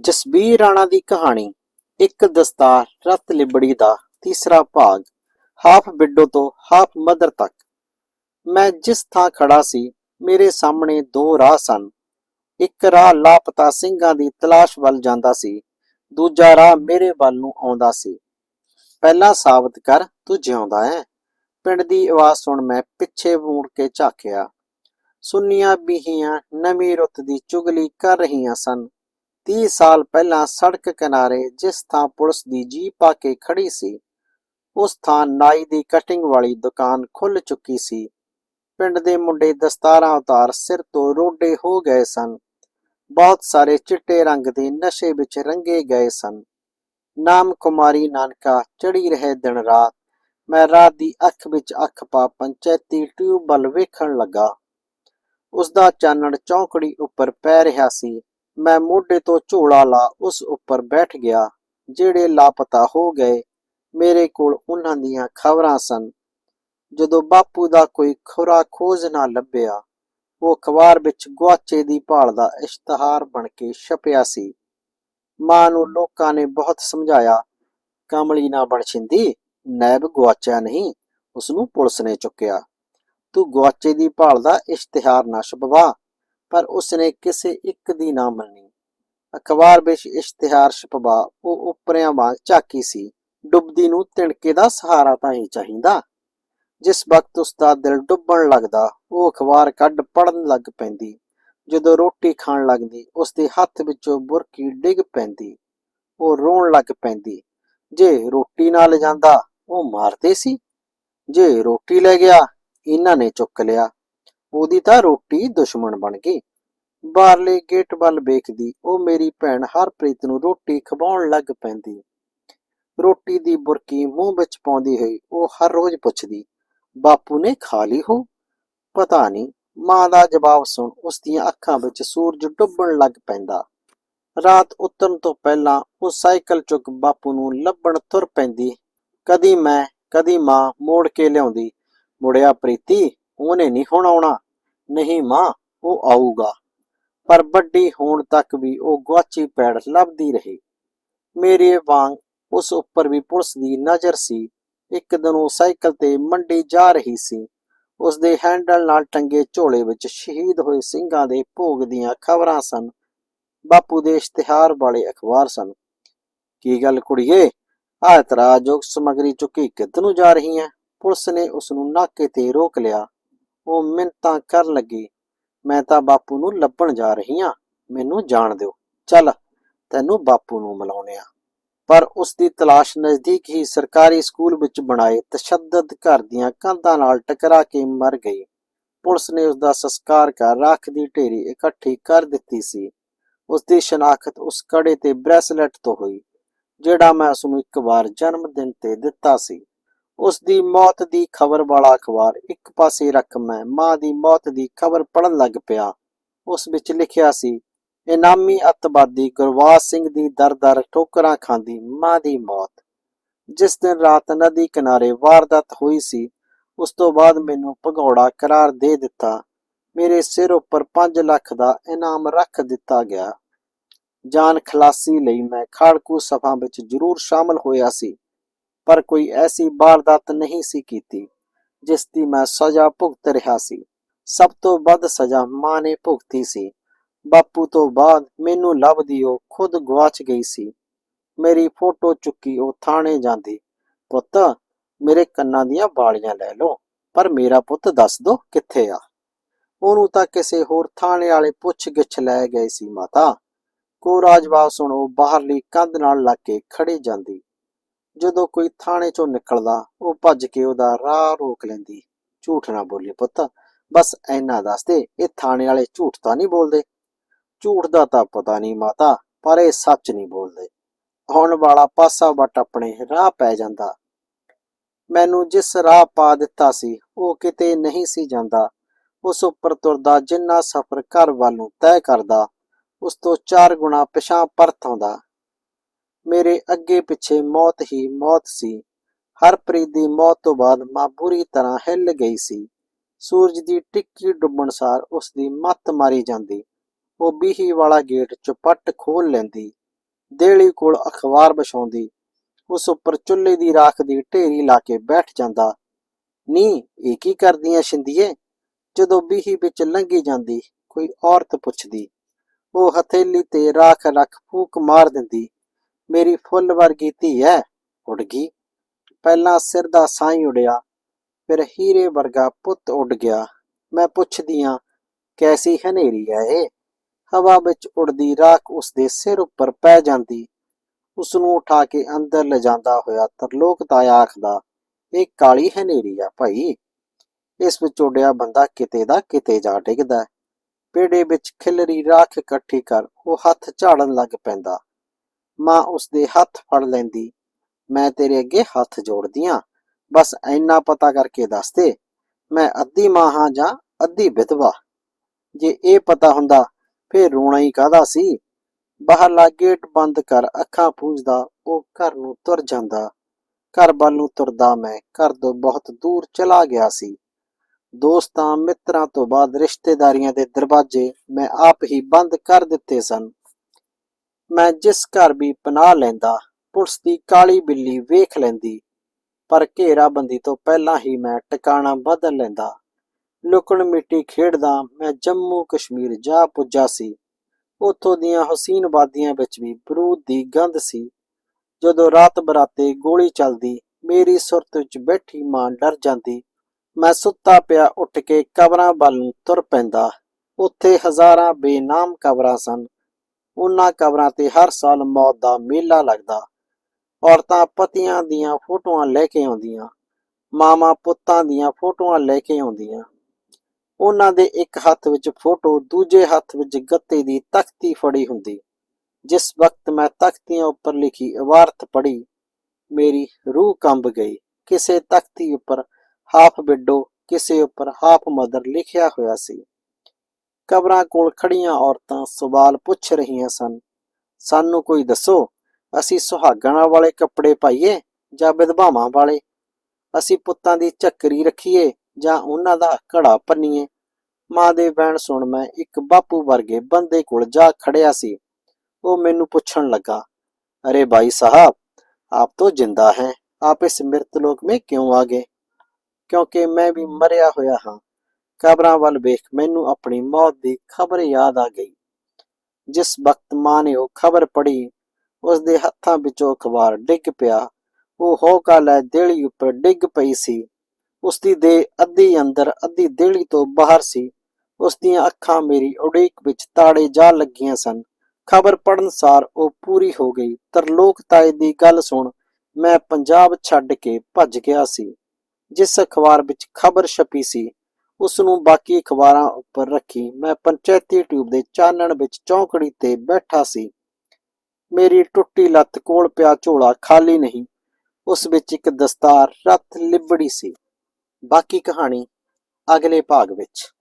ਜਸਬੀਰ ਰਾਣਾ ਦੀ ਕਹਾਣੀ, ਇੱਕ ਦਸਤਾਰ ਰਤ ਲਿਬੜੀ ਦਾ ਤੀਸਰਾ ਭਾਗ, ਹਾਫ ਬਿੱਡੋ ਤੋਂ ਹਾਫ ਮਦਰ ਤੱਕ। ਮੈਂ ਜਿਸ ਥਾਂ ਖੜਾ ਸੀ, ਮੇਰੇ ਸਾਹਮਣੇ ਦੋ ਰਾਹ ਸਨ। ਇੱਕ ਰਾਹ ਲਾਪਤਾ ਸਿੰਘਾਂ ਦੀ ਤਲਾਸ਼ ਵੱਲ ਜਾਂਦਾ ਸੀ, ਦੂਜਾ ਰਾਹ ਮੇਰੇ ਵੱਲ ਨੂੰ ਆਉਂਦਾ ਸੀ। ਪਹਿਲਾਂ ਸਾਬਤ ਕਰ, ਤੂੰ ਜਿਉਂਦਾ ਹੈ। ਪਿੰਡ ਦੀ ਆਵਾਜ਼ ਸੁਣ ਮੈਂ ਪਿੱਛੇ ਮੁੜ ਕੇ ਝਾਕਿਆ। ਸੁੰਨੀਆਂ ਬੀਹੀਆਂ ਨਵੀਂ ਰੁੱਤ ਦੀ ਚੁਗਲੀ ਕਰ ਰਹੀਆਂ ਸਨ। 30 ਸਾਲ ਪਹਿਲਾਂ ਸੜਕ ਕਿਨਾਰੇ ਜਿਸ ਥਾਂ ਪੁਲਿਸ ਦੀ ਜੀਪ ਆ ਕੇ ਖੜੀ ਸੀ, ਉਸ ਥਾਂ ਨਾਈ ਦੀ ਕਟਿੰਗ ਵਾਲੀ ਦੁਕਾਨ ਖੁੱਲ ਚੁੱਕੀ ਸੀ। ਪਿੰਡ ਦੇ ਮੁੰਡੇ ਦਸਤਾਰਾਂ ਉਤਾਰ ਸਿਰ ਤੋਂ ਰੋਡੇ ਹੋ ਗਏ ਸਨ। ਬਹੁਤ ਸਾਰੇ ਚਿੱਟੇ ਰੰਗ ਦੇ ਨਸ਼ੇ ਵਿੱਚ ਰੰਗੇ ਗਏ ਸਨ। ਨਾਮ ਕੁਮਾਰੀ ਨਾਨਕਾ, ਚੜੀ ਰਹੇ ਦਿਨ ਰਾਤ, ਮੈਂ ਰਾਤ ਦੀ ਅੱਖ ਵਿੱਚ ਅੱਖ ਪਾ ਪੰਚਾਇਤੀ ਟਿਊਬ ਵੇਖਣ ਲੱਗਾ। ਉਸ ਦਾ ਚਾਨਣ ਚੌਂਕੜੀ ਉੱਪਰ ਪੈ ਰਿਹਾ ਸੀ। ਮੈਂ ਮੋਢੇ ਤੋਂ ਝੋਲਾ ਲਾ ਉਸ ਉੱਪਰ ਬੈਠ ਗਿਆ, ਜਿਹੜੇ ਲਾਪਤਾ ਹੋ ਗਏ। ਮੇਰੇ ਕੋਲ ਉਹਨਾਂ ਦੀਆਂ ਖਬਰਾਂ ਸਨ। ਜਦੋਂ ਬਾਪੂ ਦਾ ਕੋਈ ਖੁਰਾ ਖੋਜ ਨਾ ਲੱਭਿਆ, ਉਹ ਅਖਬਾਰ ਵਿੱਚ ਗੁਆਚੇ ਦੀ ਭਾਲ ਦਾ ਇਸ਼ਤਿਹਾਰ ਬਣ ਕੇ ਛਪਿਆ ਸੀ। ਮਾਂ ਨੂੰ ਲੋਕਾਂ ਨੇ ਬਹੁਤ ਸਮਝਾਇਆ, ਕਮਲੀ ਨਾ ਬਣ ਛਿੰਦੀ ਨੈਬ ਗੁਆਚਿਆ ਨਹੀਂ ਉਸ ਨੂੰ ਪੁਲਿਸ ਨੇ ਚੁੱਕਿਆ। ਤੂੰ ਗੁਆਚੇ ਦੀ ਭਾਲ ਦਾ ਇਸ਼ਤਿਹਾਰ ਨਾ ਛਪਵਾ। ਪਰ ਉਸਨੇ ਕਿਸੇ ਇੱਕ ਦੀ ਨਾ ਮੰਨੀ। ਅਖਬਾਰ ਵਿੱਚ ਇਸ਼ਤਿਹਾਰ ਛਪਵਾ ਉਹ ਉੱਪਰਿਆਂ ਵਾਂਗ ਝਾਕੀ ਸੀ। ਡੁੱਬਦੀ ਨੂੰ ਤਿਣਕੇ ਦਾ ਸਹਾਰਾ ਤਾਂ ਹੀ ਚਾਹੀਦਾ। ਜਿਸ ਵਕਤ ਉਸ ਦਾ ਦਿਲ ਡੁੱਬਣ ਲੱਗਦਾ, ਉਹ ਅਖਬਾਰ ਕੱਢ ਪੜਨ ਲੱਗ ਪੈਂਦੀ। ਜਦੋਂ ਰੋਟੀ ਖਾਣ ਲੱਗਦੀ ਉਸ ਦੇ ਹੱਥ ਵਿੱਚੋਂ ਬੁਰਕੀ ਡਿੱਗ ਪੈਂਦੀ। ਉਹ ਰੋਣ ਲੱਗ ਪੈਂਦੀ, ਜੇ ਰੋਟੀ ਨਾ ਲਿਜਾਂਦਾ ਉਹ ਮਾਰਦੇ ਸੀ? ਜੇ ਰੋਟੀ ਲੈ ਗਿਆ, ਇਹਨਾਂ ਨੇ ਚੁੱਕ ਲਿਆ। ਉਹਦੀ ਤਾਂ ਰੋਟੀ ਦੁਸ਼ਮਣ ਬਣ ਗਈ। ਬਾਹਰਲੇ ਗੇਟ ਵੱਲ ਵੇਖਦੀ, ਉਹ ਮੇਰੀ ਭੈਣ ਹਰਪ੍ਰੀਤ ਨੂੰ ਰੋਟੀ ਖਵਾਉਣ ਲੱਗ ਪੈਂਦੀ। ਰੋਟੀ ਦੀ ਬੁਰਕੀ ਮੂੰਹ ਵਿੱਚ ਪਾਉਂਦੀ ਹੋਈ ਉਹ ਹਰ ਰੋਜ਼ ਪੁੱਛਦੀ, ਬਾਪੂ ਨੇ ਖਾ ਲਈ ਹੋ? ਪਤਾ ਨਹੀਂ। ਮਾਂ ਦਾ ਜਵਾਬ ਸੁਣ ਉਸ ਦੀਆਂ ਅੱਖਾਂ ਵਿੱਚ ਸੂਰਜ ਡੁੱਬਣ ਲੱਗ ਪੈਂਦਾ। ਰਾਤ ਉਤਰਨ ਤੋਂ ਪਹਿਲਾਂ ਉਹ ਸਾਈਕਲ ਚੁੱਕ ਬਾਪੂ ਨੂੰ ਲੱਭਣ ਤੁਰ ਪੈਂਦੀ। ਕਦੀ ਮੈਂ, ਕਦੀ ਮਾਂ, ਮੋੜ ਕੇ ਲਿਆਉਂਦੀ। ਮੁੜਿਆ ਪ੍ਰੀਤੀ ਉਹਨੇ ਨਹੀਂ ਹੁਣ ਆਉਣਾ, ਨਹੀਂ ਮਾਂ, ਉਹ ਆਊਗਾ। ਪਰ ਵੱਡੀ ਹੋਣ ਤੱਕ ਵੀ ਉਹ ਗੁਆਚੀ ਪੈੜ ਲੱਭਦੀ ਰਹੀ। ਮੇਰੇ ਵਾਂਗ ਉਸ ਉੱਪਰ ਵੀ ਪੁਲਿਸ ਦੀ ਨਜ਼ਰ ਸੀ। ਇੱਕ ਦਿਨ ਉਹ ਸਾਈਕਲ ਤੇ ਮੰਡੀ ਜਾ ਰਹੀ ਸੀ। ਉਸ ਦੇ ਹੈਂਡਲ ਨਾਲ ਟੰਗੇ ਝੋਲੇ ਵਿੱਚ ਸ਼ਹੀਦ ਹੋਏ ਸਿੰਘਾਂ ਦੇ ਭੋਗ ਦੀਆਂ ਖਬਰਾਂ ਸਨ। ਬਾਪੂ ਦੇ ਇਸ਼ਤਿਹਾਰ ਵਾਲੇ ਅਖਬਾਰ ਸਨ। ਕੀ ਗੱਲ ਕੁੜੀਏ ਆ ਇਤਰਾਜ਼ਯੋਗ ਸਮਗਰੀ ਚੁੱਕੀ ਕਿੱਧਰ ਨੂੰ ਜਾ ਰਹੀ ਹੈ ਪੁਲਿਸ ਨੇ ਉਸ ਨੂੰ ਨਾਕੇ ਤੇ ਰੋਕ ਲਿਆ। ਉਹ ਮਿੰਤਾਂ ਕਰਨ ਲੱਗੀ। ਮੈਂ ਤਾਂ ਬਾਪੂ ਨੂੰ ਲੱਭਣ ਜਾ ਰਹੀ ਹਾਂ। ਮੈਨੂੰ ਜਾਣ ਦਿਓ। ਚੱਲ, ਤੈਨੂੰ ਬਾਪੂ ਨੂੰ ਮਿਲਾਉਣੇ ਆ ਪਰ ਉਸ ਦੀ ਤਲਾਸ਼ ਨਜ਼ਦੀਕ ਹੀ ਸਰਕਾਰੀ ਸਕੂਲ ਵਿੱਚ ਬਣਾਏ ਤਸ਼ੱਦਦ ਘਰ ਦੀਆਂ ਕੰਧਾਂ ਨਾਲ ਟਕਰਾ ਕੇ ਮਰ ਗਈ। ਪੁਲਿਸ ਨੇ ਉਸ ਦਾ ਸੰਸਕਾਰ ਕਰ ਰਾਖ ਦੀ ਢੇਰੀ ਇਕੱਠੀ ਕਰ ਦਿੱਤੀ ਸੀ। ਉਸ ਦੀ ਸ਼ਨਾਖਤ ਉਸ ਕੜੇ ਤੇ ਬ੍ਰੈਸਲੈਟ ਤੋਂ ਹੋਈ, ਜਿਹੜਾ ਮੈਂ ਉਸ ਨੂੰ ਇੱਕ ਵਾਰ ਜਨਮ ਦਿਨ ਤੇ ਦਿੱਤਾ ਸੀ। ਉਸ ਦੀ ਮੌਤ ਦੀ ਖਬਰ ਵਾਲਾ ਅਖਬਾਰ ਇੱਕ ਪਾਸੇ ਰੱਖ ਮੈਂ ਮਾਂ ਦੀ ਮੌਤ ਦੀ ਖਬਰ ਪੜਨ ਲੱਗ ਪਿਆ। ਉਸ ਵਿੱਚ ਲਿਖਿਆ ਸੀ, ਇਨਾਮੀ ਅਤਵਾਦੀ ਗੁਰਵਾਸ ਸਿੰਘ ਦੀ ਦਰ-ਦਰ ਠੋਕਰਾਂ ਖਾਂਦੀ ਮਾਂ ਦੀ ਮੌਤ। ਜਿਸ ਦਿਨ ਰਾਤ ਨਦੀ ਕਿਨਾਰੇ ਵਾਰਦਾਤ ਹੋਈ ਸੀ, ਉਸ ਤੋਂ ਬਾਅਦ ਮੈਨੂੰ ਭਗੌੜਾ ਕਰਾਰ ਦੇ ਦਿੱਤਾ। ਮੇਰੇ ਸਿਰ ਉੱਪਰ 5 ਲੱਖ ਦਾ ਇਨਾਮ ਰੱਖ ਦਿੱਤਾ ਗਿਆ। ਜਾਨ ਖਲਾਸੀ ਲਈ ਮੈਂ ਖਾੜਕੂ ਸਭਾ ਵਿੱਚ ਜ਼ਰੂਰ ਸ਼ਾਮਲ ਹੋਇਆ ਸੀ। ਪਰ ਕੋਈ ਐਸੀ ਵਾਰਦਾਤ ਨਹੀਂ ਸੀ ਕੀਤੀ, ਜਿਸ ਦੀ ਮੈਂ ਸਜ਼ਾ ਭੁਗਤ ਰਿਹਾ ਸੀ। ਸਭ ਤੋਂ ਵੱਧ ਸਜ਼ਾ ਮਾਂ ਨੇ ਭੁਗਤੀ ਸੀ। ਬਾਪੂ ਤੋਂ ਬਾਅਦ ਮੈਨੂੰ ਲੱਭਦੀ ਉਹ ਖੁਦ ਗਵਾਚ ਗਈ ਸੀ। ਮੇਰੀ ਫੋਟੋ ਚੁੱਕੀ ਉਹ ਥਾਣੇ ਜਾਂਦੀ, ਪੁੱਤ, ਮੇਰੇ ਕੰਨਾਂ ਦੀਆਂ ਵਾਲੀਆਂ ਲੈ ਲਓ, ਪਰ ਮੇਰਾ ਪੁੱਤ ਦੱਸ ਦੋ ਕਿੱਥੇ ਆ? ਉਹਨੂੰ ਤਾਂ ਕਿਸੇ ਹੋਰ ਥਾਣੇ ਵਾਲੇ ਪੁੱਛ ਗਿੱਛ ਲੈ ਗਏ ਸੀ ਮਾਤਾ। ਕੋਰਾ ਜਵਾਬ ਸੁਣੋ, ਬਾਹਰਲੀ ਕੰਧ ਨਾਲ ਲੱਗ ਕੇ ਖੜੀ ਜਾਂਦੀ। ਜਦੋਂ ਕੋਈ ਥਾਣੇ ਚੋਂ ਨਿਕਲਦਾ, ਉਹ ਭੱਜ ਕੇ ਉਹਦਾ ਰਾਹ ਰੋਕ ਲੈਂਦੀ। ਝੂਠ ਨਾ ਬੋਲੀ ਪੁੱਤ। ਬਸ ਐਨਾ ਦੱਸ ਦੇ, ਇਹ ਥਾਣੇ ਵਾਲੇ ਝੂਠ ਤਾਂ ਨਹੀਂ ਬੋਲਦੇ? ਝੂਠ ਦਾ ਤਾਂ ਪਤਾ ਨਹੀਂ ਮਾਤਾ, ਪਰ ਇਹ ਸੱਚ ਨਹੀਂ ਬੋਲਦੇ। ਆਉਣ ਵਾਲਾ ਪਾਸਾ ਵਟ ਆਪਣੇ ਰਾਹ ਪੈ ਜਾਂਦਾ। ਮੈਨੂੰ ਜਿਸ ਰਾਹ ਪਾ ਦਿੱਤਾ ਸੀ, ਉਹ ਕਿਤੇ ਨਹੀਂ ਸੀ ਜਾਂਦਾ। ਉਸ ਉੱਪਰ ਤੁਰਦਾ, ਜਿੰਨਾ ਸਫ਼ਰ ਘਰ ਵੱਲ ਨੂੰ ਤੈਅ ਕਰਦਾ, ਉਸ ਤੋਂ ਚਾਰ ਗੁਣਾ ਪਿਛਾਂ ਪਰਤ ਆਉਂਦਾ। ਮੇਰੇ ਅੱਗੇ ਪਿੱਛੇ ਮੌਤ ਹੀ ਮੌਤ ਸੀ। ਹਰਪ੍ਰੀਤ ਦੀ ਮੌਤ ਤੋਂ ਬਾਅਦ ਮਾਂ ਬੁਰੀ ਤਰ੍ਹਾਂ ਹਿੱਲ ਗਈ ਸੀ। ਸੂਰਜ ਦੀ ਟਿੱਕੀ ਡੁੱਬਣ ਸਾਰ ਉਸ ਦੀ ਮੱਤ ਮਾਰੀ ਜਾਂਦੀ। ਉਹ ਬੀਹੀ ਵਾਲਾ ਗੇਟ ਚੁਪੱਟ ਖੋਲ ਲੈਂਦੀ। ਦੇਲੀ ਕੋਲ ਅਖਬਾਰ ਵਿਛਾਉਂਦੀ। ਉਸ ਉੱਪਰ ਚੁੱਲ੍ਹੇ ਦੀ ਰਾਖ ਦੀ ਢੇਰੀ ਲਾ ਕੇ ਬੈਠ ਜਾਂਦਾ। ਨੀ, ਇਹ ਕੀ ਕਰਦੀਆਂ ਸ਼ਿੰਦੀਏ? ਜਦੋਂ ਬੀਹੀ ਵਿੱਚ ਲੰਘੀ ਜਾਂਦੀ, ਕੋਈ ਔਰਤ ਪੁੱਛਦੀ। ਉਹ ਹਥੇਲੀ ਤੇ ਰਾਖ ਰੱਖ ਫੂਕ ਮਾਰ ਦਿੰਦੀ। ਮੇਰੀ ਫੁੱਲ ਵਰਗੀ ਧੀ ਐ, ਉੱਡ ਗਈ। ਪਹਿਲਾਂ ਸਿਰ ਦਾ ਸਾਈਂ ਉੜਿਆ ਫਿਰ ਹੀਰੇ ਵਰਗਾ ਪੁੱਤ ਉੱਡ ਗਿਆ। ਮੈਂ ਪੁੱਛਦੀ ਆਂ, ਕੈਸੀ ਹਨੇਰੀ ਐ ਇਹ? ਹਵਾ ਵਿੱਚ ਉੜਦੀ ਰਾਖ ਉਸ ਦੇ ਸਿਰ ਉੱਪਰ ਪੈ ਜਾਂਦੀ। ਉਸ ਨੂੰ ਉਠਾ ਕੇ ਅੰਦਰ ਲਿਜਾਂਦਾ ਹੋਇਆ ਤਰਲੋਕ ਤਾਇਆ ਆਖਦਾ, ਇਹ ਕਾਲੀ ਹਨੇਰੀ ਆ ਭਾਈ। ਇਸ ਵਿੱਚ ਉੱਡਿਆ ਬੰਦਾ ਕਿਤੇ ਦਾ ਕਿਤੇ ਜਾ ਡਿੱਗਦਾ ਪੇੜੇ ਵਿੱਚ ਖਿਲਰੀ ਰਾਖ ਇਕੱਠੀ ਕਰ ਉਹ ਹੱਥ ਝਾੜਨ ਲੱਗ ਪੈਂਦਾ। ਮਾਂ ਉਸ ਦੇ ਹੱਥ ਫੜ ਲੈਂਦੀ, ਮੈਂ ਤੇਰੇ ਅੱਗੇ ਹੱਥ ਜੋੜਦੀ ਜੋੜਦੀਆਂ ਬਸ ਐਨਾ ਪਤਾ ਕਰਕੇ ਦੱਸ ਦੇ, ਮੈਂ ਅੱਧੀ ਮਾਂ ਹਾਂ ਜਾਂ ਅੱਧੀ ਵਿਧਵਾ? ਜੇ ਇਹ ਪਤਾ ਹੁੰਦਾ, ਫੇਰ ਰੋਣਾ ਹੀ ਕਾਹਦਾ ਸੀ? ਬਾਹਰਲਾ ਗੇਟ ਬੰਦ ਕਰ ਅੱਖਾਂ ਪੂੰਝਦਾ, ਉਹ ਘਰ ਨੂੰ ਤੁਰ ਜਾਂਦਾ। ਘਰ ਵੱਲ ਨੂੰ ਤੁਰਦਾ ਮੈਂ, ਘਰ ਤੋਂ ਬਹੁਤ ਦੂਰ ਚਲਾ ਗਿਆ ਸੀ। ਦੋਸਤਾਂ ਮਿੱਤਰਾਂ ਤੋਂ ਬਾਅਦ ਰਿਸ਼ਤੇਦਾਰੀਆਂ ਦੇ ਦਰਵਾਜ਼ੇ ਮੈਂ ਆਪ ਹੀ ਬੰਦ ਕਰ ਦਿੱਤੇ ਸਨ। ਮੈਂ ਜਿਸ ਘਰ ਵੀ ਪਨਾਹ ਲੈਂਦਾ, ਪੁਲਿਸ ਦੀ ਕਾਲੀ ਬਿੱਲੀ ਵੇਖ ਲੈਂਦੀ। ਪਰ ਘੇਰਾਬੰਦੀ ਤੋਂ ਪਹਿਲਾਂ ਹੀ ਮੈਂ ਟਿਕਾਣਾ ਬਦਲ ਲੈਂਦਾ। ਲੁਕਣ ਮਿੱਟੀ ਖੇਡਦਾ, ਮੈਂ ਜੰਮੂ ਕਸ਼ਮੀਰ ਜਾ ਪੁੱਜਾ ਸੀ। ਉੱਥੋਂ ਦੀਆਂ ਹਸੀਨ ਵਾਦੀਆਂ ਵਿੱਚ ਵੀ ਬਰੂਦ ਦੀ ਗੰਧ ਸੀ। ਜਦੋਂ ਰਾਤ ਬਰਾਤੇ ਗੋਲੀ ਚੱਲਦੀ, ਮੇਰੀ ਸੁਰਤ ਵਿੱਚ ਬੈਠੀ ਮਾਂ ਡਰ ਜਾਂਦੀ। ਮੈਂ ਸੁੱਤਾ ਪਿਆ ਉੱਠ ਕੇ ਕਬਰਾਂ ਵੱਲ ਨੂੰ ਤੁਰ ਪੈਂਦਾ। ਉੱਥੇ ਹਜ਼ਾਰਾਂ ਬੇਨਾਮ ਕਬਰਾਂ ਸਨ। ਉਹਨਾਂ ਕਬਰਾਂ ਤੇ ਹਰ ਸਾਲ ਮੌਤ ਦਾ ਮੇਲਾ ਲੱਗਦਾ। ਔਰਤਾਂ ਪਤੀਆਂ ਦੀਆਂ ਫੋਟੋਆਂ ਲੈ ਕੇ ਆਉਂਦੀਆਂ। ਮਾਵਾਂ ਪੁੱਤਾਂ ਦੀਆਂ ਫੋਟੋਆਂ ਲੈ ਕੇ ਆਉਂਦੀਆਂ। ਉਹਨਾਂ ਦੇ ਇੱਕ ਹੱਥ ਵਿੱਚ ਫੋਟੋ, ਦੂਜੇ ਹੱਥ ਵਿੱਚ ਗੱਤੇ ਦੀ ਤਖਤੀ ਫੜੀ ਹੁੰਦੀ। ਜਿਸ ਵਕਤ ਮੈਂ ਤਖਤੀਆਂ ਉੱਪਰ ਲਿਖੀ ਇਬਾਰਤ ਪੜ੍ਹੀ, ਮੇਰੀ ਰੂਹ ਕੰਬ ਗਈ। ਕਿਸੇ ਤਖਤੀ ਉੱਪਰ ਹਾਫ ਵਿਡੋ, ਕਿਸੇ ਉੱਪਰ ਹਾਫ ਮਦਰ ਲਿਖਿਆ ਹੋਇਆ ਸੀ। ਕਬਰਾਂ ਕੋਲ ਖੜੀਆਂ ਔਰਤਾਂ ਸਵਾਲ ਪੁੱਛ ਰਹੀਆਂ ਸਨ ਸਾਨੂੰ ਕੋਈ ਦੱਸੋ ਅਸੀਂ ਸੁਹਾਗਣਾ ਵਾਲੇ ਕੱਪੜੇ ਪਾਈਏ ਜਾਂ ਵਿਧਵਾਵਾਂ ਵਾਲੇ ਅਸੀਂ ਪੁੱਤਾਂ ਦੀ ਝੱਕਰੀ ਰੱਖੀਏ ਜਾਂ ਉਹਨਾਂ ਦਾ ਘੜਾ ਪੰਨੀਏ ਮਾਂ ਦੇ ਵੈਣ ਸੁਣ ਮੈਂ ਇੱਕ ਬਾਪੂ ਵਰਗੇ ਬੰਦੇ ਕੋਲ ਜਾ ਖੜਿਆ ਸੀ ਉਹ ਮੈਨੂੰ ਪੁੱਛਣ ਲੱਗਾ अरे भाई साहब आप तो जिंदा हैं आप इस मृत लोक में क्यों आ गए ਕਿਉਂਕਿ ਮੈਂ ਵੀ ਮਰਿਆ ਹੋਇਆ ਹਾਂ ਕਬਰਾਂ ਵੱਲ ਵੇਖ ਮੈਨੂੰ ਆਪਣੀ ਮੌਤ ਦੀ ਖਬਰ ਯਾਦ ਆ ਗਈ। ਜਿਸ ਵਕਤ ਮਾਂ ਨੇ ਉਹ ਖਬਰ ਪੜ੍ਹੀ ਉਸ ਦੇ ਹੱਥਾਂ ਵਿੱਚੋਂ ਅਖਬਾਰ ਡਿੱਗ ਪਿਆ। ਉਹ ਹੋਕਾ ਲੈ ਦੇਲੀ ਉੱਪਰ ਡਿੱਗ ਪਈ ਸੀ। ਉਸ ਦੀ ਦੇ ਅੱਧੀ ਅੰਦਰ ਅੱਧੀ ਦੇਲੀ ਤੋਂ ਬਾਹਰ ਸੀ। ਉਸ ਦੀਆਂ ਅੱਖਾਂ ਮੇਰੀ ਉਡੀਕ ਵਿੱਚ ਤਾੜੇ ਜਾ ਲੱਗੀਆਂ ਸਨ। ਖਬਰ ਪੜਨ ਸਾਰ ਉਹ ਪੂਰੀ ਹੋ ਗਈ। ਤਰਲੋਕ ਤਾਏ ਦੀ ਗੱਲ ਸੁਣ, ਮੈਂ ਪੰਜਾਬ ਛੱਡ ਕੇ ਭੱਜ ਗਿਆ ਸੀ। ਜਿਸ ਅਖਬਾਰ ਵਿੱਚ ਖਬਰ ਛਪੀ ਸੀ ਉਸ ਨੂੰ ਬਾਕੀ ਅਖਬਾਰਾਂ ਉੱਪਰ ਰੱਖੀ। ਮੈਂ ਪੰਚਾਇਤੀ ਟਿਊਬ ਦੇ ਚਾਨਣ ਵਿੱਚ ਚੌਂਕੜੀ ਤੇ ਬੈਠਾ ਸੀ। ਮੇਰੀ ਟੁੱਟੀ ਲੱਤ ਕੋਲ ਪਿਆ ਝੋਲਾ ਖਾਲੀ ਨਹੀਂ। ਉਸ ਵਿੱਚ ਇੱਕ ਦਸਤਾਰ ਰੱਤ ਲਿਬੜੀ ਸੀ। ਬਾਕੀ ਕਹਾਣੀ ਅਗਲੇ ਭਾਗ ਵਿੱਚ।